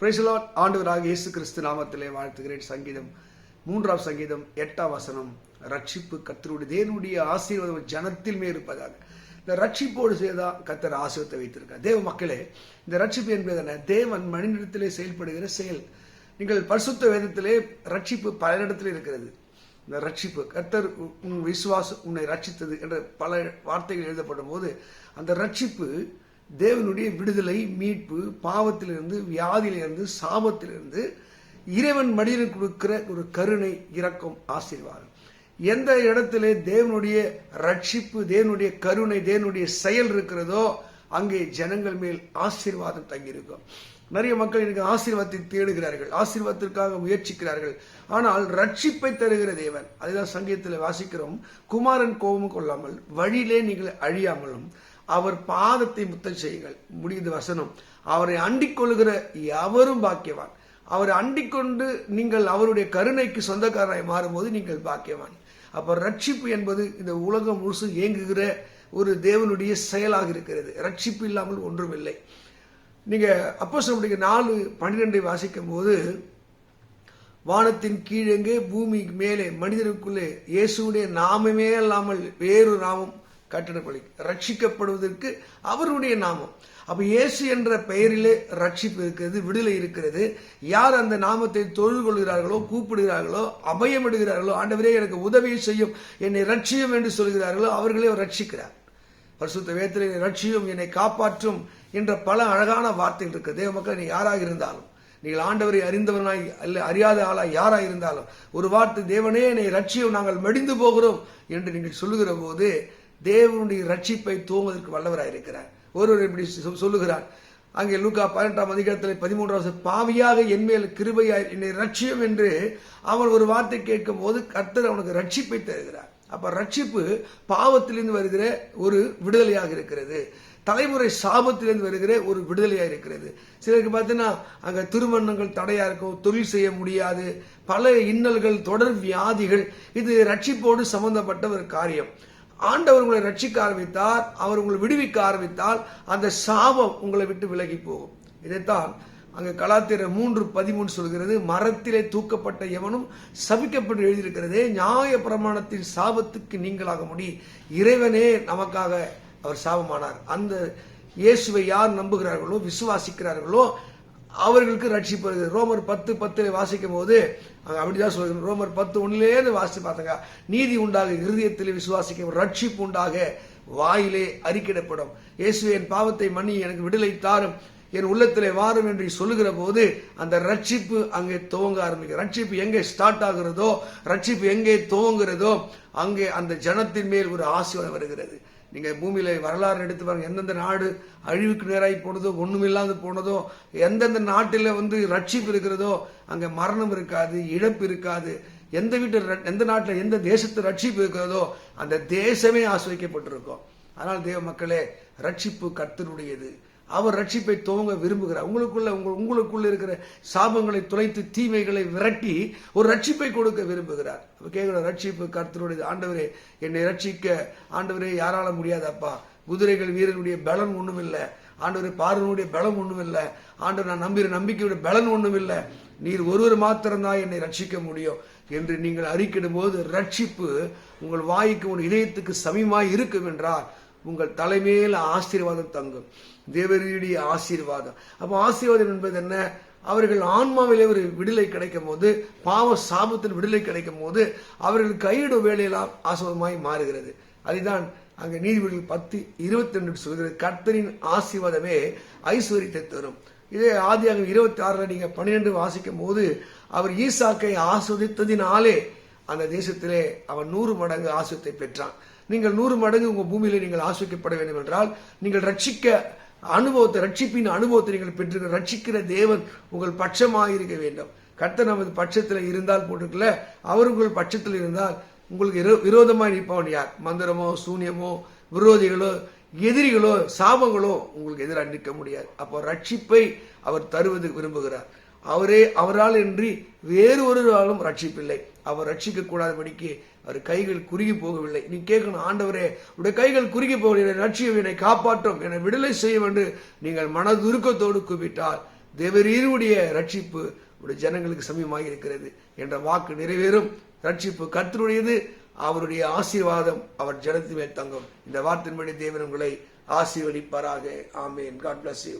பிரைசலாட் ஆண்டவராக இயேசு கிறிஸ்து நாமத்திலே வாழ்த்துகிறேன். சங்கீதம் மூன்றாம் சங்கீதம் எட்டாம் வசனம். ரட்சிப்பு கத்தருடைய தேவனுடைய ஆசீர்வாதம் ஜனத்தில் மேல் இருப்பதாக இந்த ரட்சிப்போடு செய்தா கத்தர் ஆசீர்வத்தை வைத்திருக்கார் தேவ மக்களே இந்த ரட்சிப்பு என்பது என்ன? தேவன் மனிதனிடத்திலே செயல்படுகிற செயல். நீங்கள் பரிசுத்த வேதத்திலே ரட்சிப்பு பல இடத்துல இருக்கிறது. இந்த ரட்சிப்பு கர்த்தர் உ- உன் விசுவாசம் உன்னை ரட்சித்தது என்ற பல வார்த்தைகள் எழுதப்படும் போது அந்த ரட்சிப்பு தேவனுடைய விடுதலை மீட்பு பாவத்திலிருந்து வியாதியிலிருந்து சாபத்திலிருந்து இறைவன் மனிதனுக்கு கொடுக்கிற ஒரு கருணை இரக்கம் ஆசீர்வாதம். எந்த இடத்திலே தேவனுடைய ரட்சிப்பு தேவனுடைய கருணை தேவனுடைய செயல் இருக்கிறதோ அங்கே ஜனங்கள் மேல் ஆசீர்வாதம் தங்கியிருக்கும். நிறைய மக்கள் எனக்கு ஆசீர்வாதத்தை தேடுகிறார்கள் ஆசீர்வாதத்திற்காக முயற்சிக்கிறார்கள். ஆனால் ரட்சிப்பை தருகிற தேவன் அதுதான் சங்கீதத்தில் வாசிக்கிறோம் குமாரன் கோபம் கொள்ளாமல் வழியிலே நீங்கள் அழியாமலும் அவர் பாதத்தை முத்தம் செய்யுங்கள். முடிந்த வசனம். அவரை அண்டிக் கொள்கிற எவரும் பாக்கியவான். அவரை அண்டிக் கொண்டு நீங்கள் அவருடைய கருணைக்கு சொந்தக்காரராய் மாறும்போது நீங்கள் பாக்கியவான். அப்ப ரட்சிப்பு என்பது இந்த உலகம் முழுசு இயங்குகிற ஒரு தேவனுடைய செயலாக இருக்கிறது. ரட்சிப்பு இல்லாமல் ஒன்றுமில்லை. நீங்க அப்போ சொல்லுடைய நாலு பன்னிரெண்டை வாசிக்கும் போது வானத்தின் கீழெங்கே பூமிக்கு மேலே மனிதருக்குள்ளே இயேசுடைய நாமமே அல்லாமல் வேறு நாமம் கட்டிடப்படி ரட்சிக்கப்படுவதற்கு அவருடைய நாமம். அப்ப இயேசு என்ற பெயரிலே ரட்சிப்பு இருக்கிறது விடுதலை இருக்கிறது. யார் அந்த நாமத்தை தொழில் கொள்கிறார்களோ கூப்பிடுகிறார்களோ அபயமிடுகிறார்களோ ஆண்டவரே எனக்கு உதவி செய்யும் என்னை ரட்சியும் என்று சொல்கிறார்களோ அவர்களே அவர் ரட்சிக்கிறார். பரிசுத்த வேத்திரை ரட்சியும் என்னை காப்பாற்றும் என்ற பல அழகான வார்த்தைகள் இருக்கு. தேவ மக்கள் நீ யாராக இருந்தாலும் நீங்கள் ஆண்டவரை அறிந்தவனாய் அல்ல அறியாத ஆளாய் யாராய் இருந்தாலும் ஒரு வார்த்தை தேவனே என்னை ரட்சியும் நாங்கள் மடிந்து போகிறோம் என்று நீங்கள் சொல்லுகிற போது தேவனுடைய ரட்சிப்பை தூங்குவதற்கு வல்லவராக இருக்கிறார். ஒருவர் இப்படி சொல்லுகிறார். அங்கே லூக்கா பதினெட்டாம் அதிகாரத்தில் பதிமூன்றாம் பாவியாக என்மேல் கிருபையாய் என்னை ரட்சியம் என்று அவன் ஒரு வார்த்தை கேட்கும் போது கர்த்தர் அவனுக்கு ரட்சிப்பை தருகிறார். அப்ப ரட்சிப்பு பாவத்திலிருந்து வருகிற ஒரு விடுதலையாக இருக்கிறது. தலைமுறை சாபத்திலிருந்து வருகிற ஒரு விடுதலையாக இருக்கிறது. சிலருக்கு பார்த்தீங்கன்னா அங்க திருமணங்கள் தடையாக இருக்கும் தொழில் செய்ய முடியாது பல இன்னல்கள் தொடர் வியாதிகள் இது ரட்சிப்போடு சம்பந்தப்பட்ட ஒரு காரியம். ஆண்டவர் உங்களை ரட்சிக்க ஆரம்பித்தார் அவர் உங்களை விடுவிக்க ஆரம்பித்தால் அந்த சாபம் உங்களை விட்டு விலகி போகும். இதைத்தான் அங்கே கலாத்திர மூன்று பதிமூன்று சொல்கிறது மரத்திலே தூக்கப்பட்ட எவனும் சபிக்கப்பட்டு எழுதியிருக்கிறதே நியாய பிரமாணத்தின் சாபத்துக்கு நீங்களாக முடி இறைவனே நமக்காக அவர் சாபமானார். அந்த இயேசுவை யார் நம்புகிறார்களோ விசுவாசிக்கிறார்களோ அவர்களுக்கு ரட்சிப்பு. ரோமர் பத்து பத்துல வாசிக்கும் போது அப்படிதான் சொல்லுது. ரோமர் பத்து ஒன்னிலேருந்து வாசித்து பார்த்தாங்க. நீதி உண்டாக இருதயத்தில் விசுவாசிக்கும் ரட்சிப்பு உண்டாக வாயிலே அறிக்கிடப்படும் இயேசு என் பாவத்தை மன்னி எனக்கு விடுதலை தாரும். என் உள்ளத்திலே வாரும் என்று சொல்லுகிற போது அந்த ரட்சிப்பு அங்கே துவங்க ஆரம்பிக்கும் ரட்சிப்பு எங்கே ஸ்டார்ட் ஆகிறதோ ரட்சிப்பு எங்கே துவங்குறதோ அங்கே அந்த ஜனத்தின் மேல் ஒரு ஆசீர்வாதம் வருகிறது. நீங்கள் பூமியில் வரலாறு எடுத்து பாருங்க. எந்தெந்த நாடு அழிவுக்கு நேராகி போனதோ ஒன்றுமில்லாது போனதோ எந்தெந்த நாட்டில் வந்து ரட்சிப்பு இருக்கிறதோ அங்கே மரணம் இருக்காது இழப்பு இருக்காது. எந்த வீட்டு எந்த நாட்டில் எந்த தேசத்து ரட்சிப்பு இருக்கிறதோ அந்த தேசமே ஆஸ்வதிக்கப்பட்டிருக்கும். அதனால் தேவ மக்களே ரட்சிப்பு கர்த்தருடையது. அவர் ரட்சிப்பை துவங்க விரும்புகிறார். உங்களுக்குள்ள உங்கள் உங்களுக்குள்ள இருக்கிற சாபங்களை துளைத்து தீமைகளை விரட்டி ஒரு ரட்சிப்பை கொடுக்க விரும்புகிறார். கேட்கிற ரட்சிப்பு கருத்தருடைய ஆண்டவரே என்னை ரட்சிக்க ஆண்டவரே யாரால முடியாதப்பா? குதிரைகள் வீரனுடைய பலன் ஒன்றும் இல்லை ஆண்டவரே பார்வனுடைய பலம் ஒன்றும் இல்லை ஆண்டவர் நான் நம்புகிற நம்பிக்கையுடைய பலன் ஒன்றும் இல்லை நீர் ஒருவர் மாத்திரம்தான் என்னை ரட்சிக்க முடியும். என்று நீங்கள் அறிக்கிடும் போது ரட்சிப்பு உங்கள் வாய்க்கு உங்கள் இதயத்துக்கு சமீமாய் இருக்கும் என்றால் உங்கள் தலைமையில் ஆசீர்வாதம் தங்கும். தேவருடைய ஆசீர்வாதம். அப்போ ஆசீர்வாதம் என்பது என்ன? அவர்கள் ஆன்மாவிலே ஒரு விடுதலை கிடைக்கும் போது பாவ சாபத்தின் விடுதலை கிடைக்கும் போது அவர்கள் கையிடும் வேலையெல்லாம் ஆசீர்வாதமாய் மாறுகிறது. அதுதான் அங்கே நீதிபதிகள் பத்து இருபத்தி ரெண்டு சொல்கிறது. கர்த்தரின் ஆசீர்வாதமே ஐஸ்வர்யத்தை தரும். இதே ஆதியாக இருபத்தி ஆறுல நீங்க பன்னிரெண்டு வாசிக்கும் போது அவர் ஈசாக்கை ஆஸ்வதித்ததினாலே அந்த தேசத்திலே அவன் நூறு மடங்கு ஆசிரியத்தை பெற்றான். நீங்கள் நூறு மடங்கு உங்கள் பூமியில நீங்கள் ஆசிரிக்கப்பட வேண்டும் என்றால் நீங்கள் ரட்சிக்க அனுபவத்தை ரட்சிப்பின் அனுபவத்தை நீங்கள் பெற்று ரட்சிக்கிற தேவன் உங்கள் பட்சமாக இருக்க வேண்டும். கர்த்தர் நமது பட்சத்தில் இருந்தால் போட்டிருக்கல அவர் உங்கள் பட்சத்தில் இருந்தால் உங்களுக்கு விரோ- நிற்பவன் யார்? மந்திரமோ சூனியமோ விரோதிகளோ எதிரிகளோ சாபங்களோ உங்களுக்கு எதிராக நிற்க முடியாது. அப்போ ரட்சிப்பை அவர் தருவது விரும்புகிறார். அவரே அவரால் இன்றி வேறு ஒருவராலும் ரட்சிப்பில்லை. அவர் ரட்சிக்க கூடாதபடிக்கு அவர் கைகள் குறுகி போகவில்லை. நீ கேட்கணும் ஆண்டவரே உடைய கைகள் குறுகி போகவில்லை. ரட்சியம் என்னை காப்பாற்றும் என்னை விடுதலை செய்யும் என்று நீங்கள் மனதுருக்கத்தோடு கூப்பிட்டால் தேவரீருடைய ரட்சிப்பு உடைய ஜனங்களுக்கு சமீபமாக இருக்கிறது என்ற வாக்கு நிறைவேறும். ரட்சிப்பு கர்த்தருடையது அவருடைய ஆசீர்வாதம் அவர் ஜனத்தின் மேல் தங்கும். இந்த வார்த்தையின்படி தேவன் உங்களை ஆசீர்வதிப்பாராக. ஆமேன். God bless you